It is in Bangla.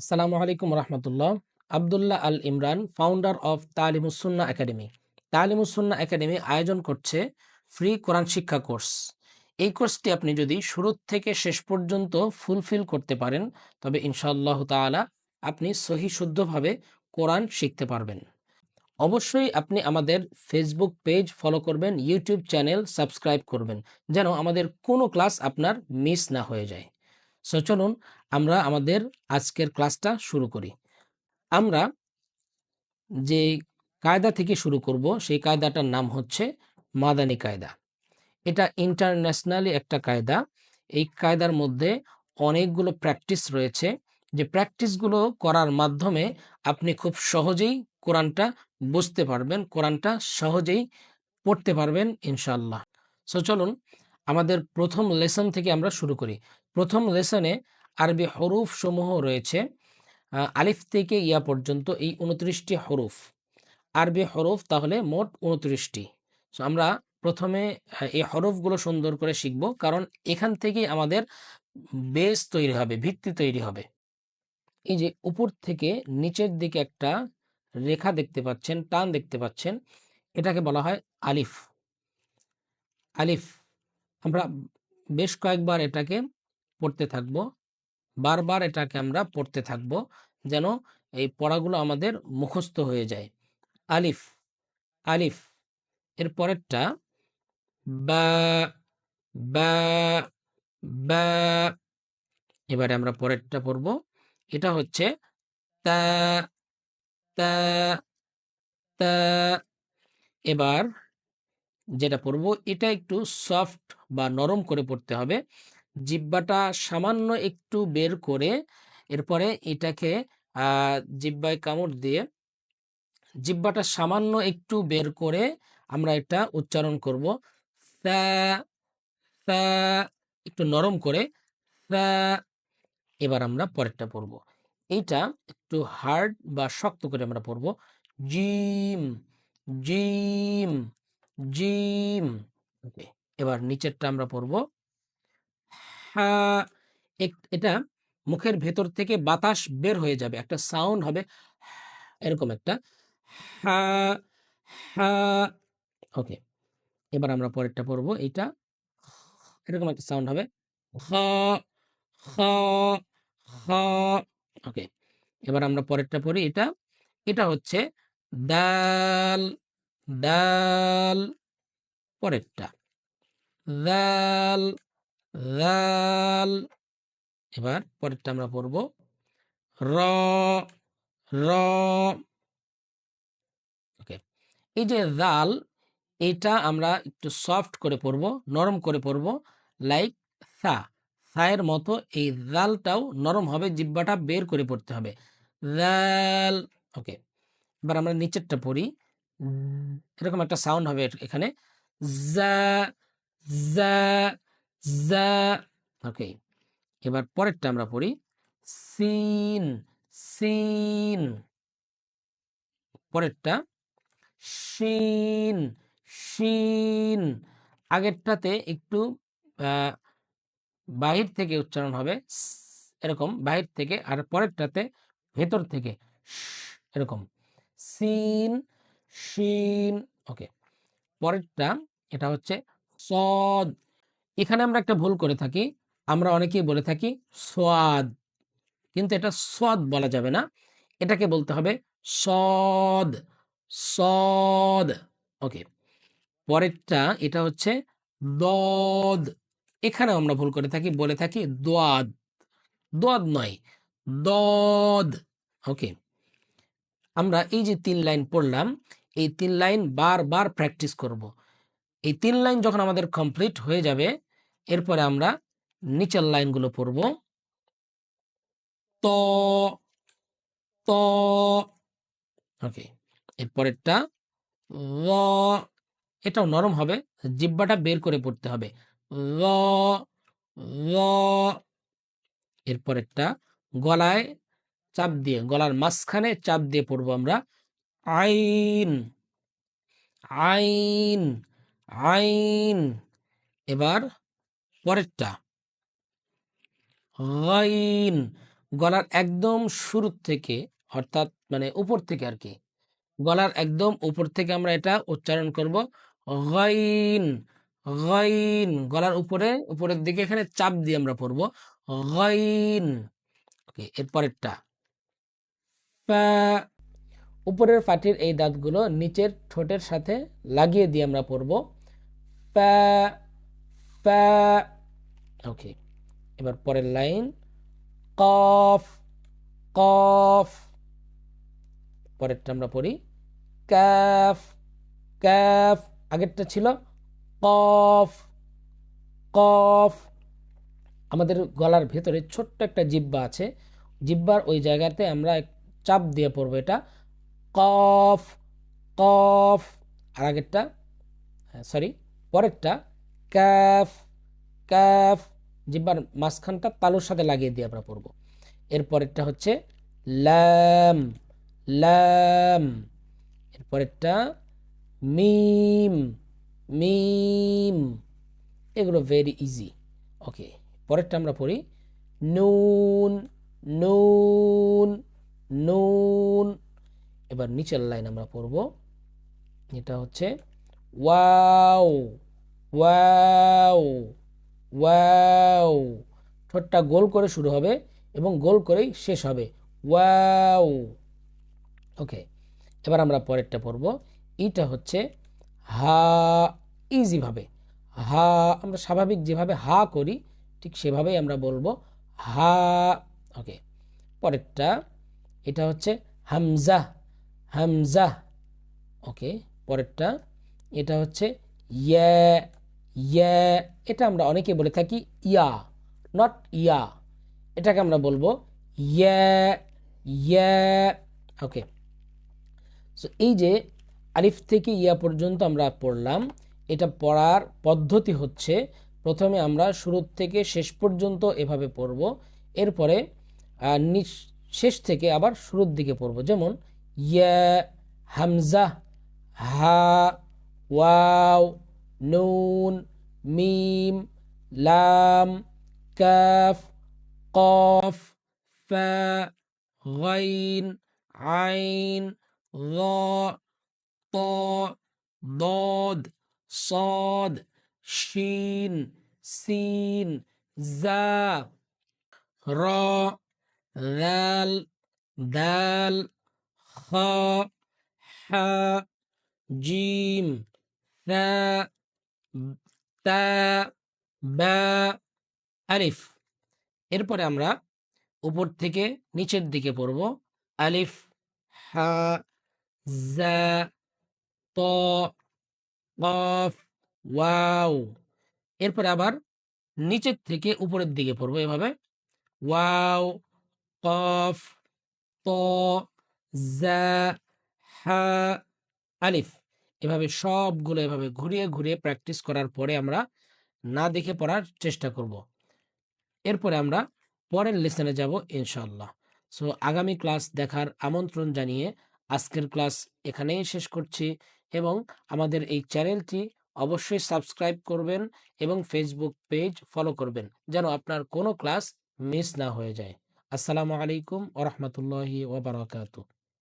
আসসালামু আলাইকুম রহমতুল্লাহ। Abdullah Al Imran founder of Talimussunnah academy. Talimussunnah academy আয়োজন করছে ফ্রি কোরআন শিক্ষা কোর্স এই কোর্সটি আপনি যদি শুরু থেকে শেষ পর্যন্ত ফুলফিল করতে পারেন, তবে ইনশাআল্লাহ তাআলা আপনি সহি শুদ্ধভাবে কোরআন শিখতে পারবেন। অবশ্যই আপনি আমাদের ফেসবুক পেজ ফলো করবেন ইউটিউব চ্যানেল সাবস্ক্রাইব করবেন, যেন আমাদের কোনো ক্লাস আপনার মিস না হয়ে যায়। সো চলুন আমরা আমাদের আজকের ক্লাসটা শুরু করি। আমরা যে কায়দা থেকে শুরু করব, সেই কায়দাটার নাম হচ্ছে মাদানী কায়দা। এটা ইন্টারন্যাশনালি একটা কায়দা। এই কায়দার মধ্যে অনেকগুলো প্র্যাকটিস রয়েছে। যে প্র্যাকটিসগুলো করার মাধ্যমে আপনি খুব সহজেই কোরআনটা বুঝতে পারবেন, কোরআনটা সহজেই পড়তে পারবেন ইনশাল্লাহ সো চলুন আমাদের প্রথম লেসন থেকে আমরা শুরু করি। প্রথম লেসনে আরবি হরুফ সমূহ রয়েছে আলিফ থেকে ইয়া পর্যন্ত এই উনত্রিশটি হরুফ। আরবি হরফ তাহলে মোট উনত্রিশটি সো আমরা প্রথমে এই হরফগুলো সুন্দর করে শিখব কারণ এখান থেকেই আমাদের বেস তৈরি হবে, ভিত্তি তৈরি হবে। এই যে উপর থেকে নিচের দিকে একটা রেখা দেখতে পাচ্ছেন, টান দেখতে পাচ্ছেন, এটাকে বলা হয় আলিফ। আলিফ। আমরা বেশ কয়েকবার এটাকে পড়তে থাকব। বারবার এটাকে আমরা পড়তে থাকব যেন এই পড়াগুলো আমাদের মুখস্থ হয়ে যায়। আলিফ আলিফ, এর পরেরটা বা বা এবারে আমরা পরেরটা পড়ব। এটা হচ্ছে তা তা, এবার যেটা পড়ব এটা একটু সফট বা নরম করে পড়তে হবে। জিব্বাটা সামান্য একটু বের করে এরপরে এটাকে জিব্বায় কামড় দিয়ে জিব্বাটা সামান্য একটু বের করে আমরা এটা উচ্চারণ করব। একটু নরম করে এবার আমরা পরেরটা পড়ব। এইটা একটু হার্ড বা শক্ত করে আমরা পড়ব। জিম জিম জিম, ওকে, এবার নিচেরটা আমরা পড়ব। হা এক- এটা মুখের ভেতর থেকে বাতাস বের হয়ে যাবে। একটা সাউন্ড হবে। এরকম একটা। হা হা, ওকে। এবার আমরা পরেরটা পড়ব। এইটা। এরকম একটা সাউন্ড হবে। খ খ খ ওকে। এবার আমরা পরেরটা পড়ি। এটা এটা হচ্ছে দাল দাল, পরেরটা। দাল দাল এবার পরেরটা আমরা পড়ব। র র। ওকে। এই যে দাল এটা আমরা একটু সফট করে পড়ব, নরম করে পড়ব। লাইক সা। সায়ের মতো এই দালটাও নরম হবে জিব্বাটা বের করে পড়তে হবে। দাল ওকে। এবার আমরা নিচেরটা পড়ি। এরকম একটা সাউন্ড হবে এখানে। জা জা জা, ওকে, এবার পরেরটা আমরা পড়ি। সিন সিন, পরেরটা, শিন শিন, আগেরটাতে একটু বাহির থেকে উচ্চারণ হবে এরকম, বাহির থেকে, আর পরেরটাতে ভেতর থেকে এরকম। সিন, শিন, ওকে, পরেরটা, এটা হচ্ছে সদ এখানে আমরা একটা ভুল করে থাকি। আমরা অনেকেই বলে থাকি সোয়াদ কিন্তু এটা সদ বলা যাবে না। এটাকে বলতে হবে সদ সদ ওকে। পরেরটা এটা হচ্ছে দদ। এখানে আমরা ভুল করে থাকি, বলে থাকি দোয়াদ। দোয়াদ নয়, দদ। ওকে। আমরা এই যে তিন লাইন পড়লাম, এই তিন লাইন বারবার প্র্যাকটিস করব। এই তিন লাইন যখন আমাদের কমপ্লিট হয়ে যাবে এরপরে আমরা নিচের লাইনগুলো পড়ব। ত ত এরপরেরটা ল এটাও নরম হবে, জিব্বাটা বের করে পড়তে হবে। ল ল এরপরেরটা, গলায় চাপ দিয়ে, গলার মাঝখানে চাপ দিয়ে পড়ব আমরা। আইন আইন আইন, এবার পরেরটা। গাইন গলার একদম শুরু থেকে, অর্থাৎ মানে উপর থেকে আর কি, গলার একদম উপর থেকে আমরা এটা উচ্চারণ করব গাইন গাইন গলার উপরে, উপরের দিকে এখানে চাপ দিয়ে আমরা পড়ব গাইন ওকে এরপরেরটা উপরের পাটির এই দাঁতগুলো নিচের ঠোঁটের সাথে লাগিয়ে দিয়ে আমরা পড়ব প্যা প্যা ওকে, এবার পরের লাইন, কফ কফ। পরেরটা আমরা পড়ি, ক্যাফ ক্যাফ। আগেরটা ছিল কফ কফ। আমাদের গলার ভেতরে ছোট্ট একটা জিব্বা আছে, জিব্বার ওই জায়গাতে আমরা চাপ দিয়ে পড়ব এটা, কফ কফ। আর আগেরটা হ্যাঁ সরি পরেরটা, ক্যাফ ক্যাফ। জিব্বার মাঝখানটা তালুর সাথে লাগিয়ে দিয়ে আমরা পড়ব। এরপরেরটা হচ্ছে ল্যাম ল্যাম এরপরেরটা মিম মিম। এগুলো ভেরি ইজি ওকে পরেরটা আমরা পড়ি নুন নুন নুন। এবার নিচের লাইন আমরা পড়ব। এটা হচ্ছে ওয়াও ওয়াও। ওয়াও, ঠোঁটটা গোল করে শুরু হবে এবং গোল করেই শেষ হবে। ওয়াও। ওকে, এবার আমরা পরেরটা পড়ব। এইটা হচ্ছে হা, ইজিভাবে। হা, আমরা স্বাভাবিক যেভাবে হা করি, ঠিক সেভাবেই আমরা বলব হা। ওকে, পরেরটা, এটা হচ্ছে হামজা হামজা। ওকে, পরেরটা, এটা হচ্ছে ইয়া। ইয়া, এটা আমরা অনেকে বলে থাকি ইয়া নট ইয়া। এটাকে আমরা বলব ইয়া ইয়া ওকে সো এই যে আলিফ থেকে ইয়া পর্যন্ত আমরা পড়লাম, এটা পড়ার পদ্ধতি হচ্ছে প্রথমে আমরা শুরু থেকে শেষ পর্যন্ত এভাবে পড়ব, এরপরে শেষ থেকে আবার শুরুর দিকে পড়ব। যেমন ইয়া, হামজা, হা, ওয়াও نون ميم لام كاف قاف فاء غين عين ظاء طاء ضاد صاد شين سين زا راء ذال دال خاء حاء جيم ثاء আলিফ। এরপরে আমরা উপর থেকে নিচের দিকে পড়ব। আলিফ, হা, জা, ত ওয়াও। এরপরে আবার নিচের থেকে উপরের দিকে পড়ব এভাবে। ওয়াও, কফ, ত হা, আলিফ। এভাবে সবগুলো এভাবে ঘুরিয়ে ঘুরিয়ে প্র্যাকটিস করার পরে আমরা না দেখে পড়ার চেষ্টা করব। এরপরে আমরা পরের লেসনে যাব ইনশাল্লাহ সো আগামী ক্লাস দেখার আমন্ত্রণ জানিয়ে আজকের ক্লাস এখানেই শেষ করছি এবং আমাদের এই চ্যানেলটি অবশ্যই সাবস্ক্রাইব করবেন এবং ফেসবুক পেজ ফলো করবেন যেন আপনার কোনো ক্লাস মিস না হয়ে যায়। আসসালামু আলাইকুম ওরহমতুল্লাহি ওবরাকাতু